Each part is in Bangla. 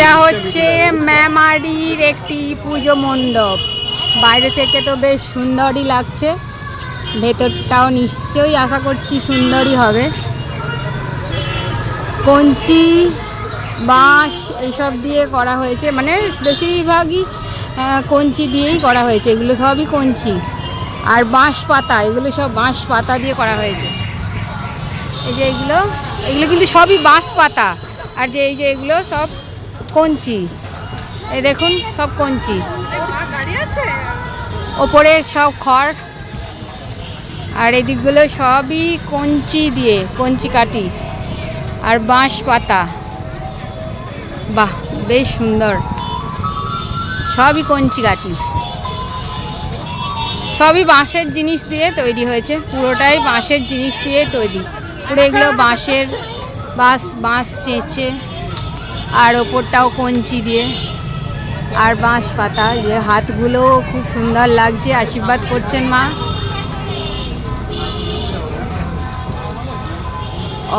এটা হচ্ছে ম্যামারির একটি পুজো মণ্ডপ। বাইরে থেকে তো বেশ সুন্দরই লাগছে। ভেতরটাও নিশ্চয়ই আশা করছি সুন্দরই হবে। কঞ্চি, বাঁশ এইসব দিয়ে করা হয়েছে। মানে বেশিরভাগই কঞ্চি দিয়েই করা হয়েছে। এগুলো সবই কঞ্চি। আর বাঁশ পাতা এগুলো সব বাঁশ পাতা দিয়ে করা হয়েছে। এই যে এগুলো এগুলো কিন্তু সবই বাঁশ পাতা আর যে, এই যে এগুলো সব কঞ্চি। এই দেখুন সব কঞ্চি। ওপরে সব খড়। আর এদিকগুলো সবই কঞ্চি দিয়ে কঞ্চি কাটি আর বাঁশ পাতা। বাহ বেশ সুন্দর। সবই কঞ্চি কাটি সবই বাঁশের জিনিস দিয়ে তৈরি হয়েছে। পুরোটাই বাঁশের জিনিস দিয়ে তৈরি। পুরো এগুলো বাঁশের বাঁশ বাঁশ চেঁচে। আর ওপরটাও কঞ্চি দিয়ে। আর বাঁশ পাতা যে হাতগুলো খুব সুন্দর লাগছে, আশীর্বাদ করছেন মা।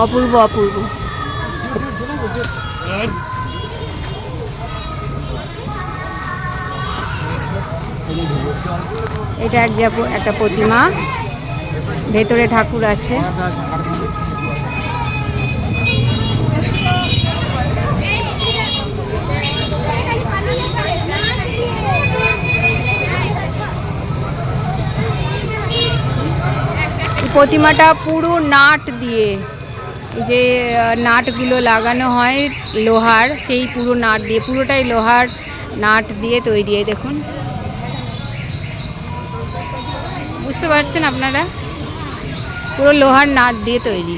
অপূর্ব অপূর্ব। এটা এক একটা প্রতিমা। ভেতরে ঠাকুর আছে। প্রতিমাটা পুরো নাট দিয়ে যে নাটগুলো লাগানো হয় লোহার, সেই পুরো নাট দিয়ে, পুরোটাই লোহার নাট দিয়ে তৈরি, এই দেখুন। বুঝতে পারছেন আপনারা? পুরো লোহার নাট দিয়ে তৈরি।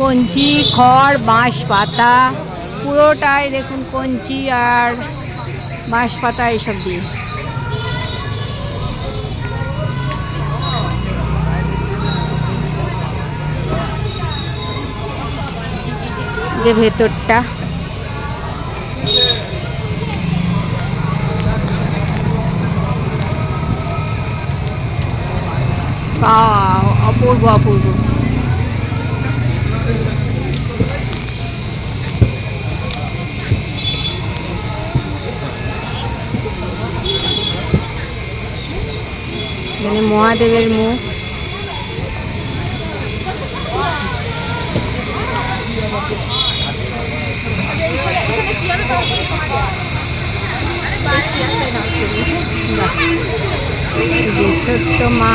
কঞ্চি, খড় বাঁশ পাতা পুরোটাই দেখুন কঞ্চি আর বাঁশ পাতা এইসব দিয়ে। যে ভেতরটা। অপূর্ব অপূর্ব। এখানে মহাদেবের মুখ। যে ছোট্ট মা।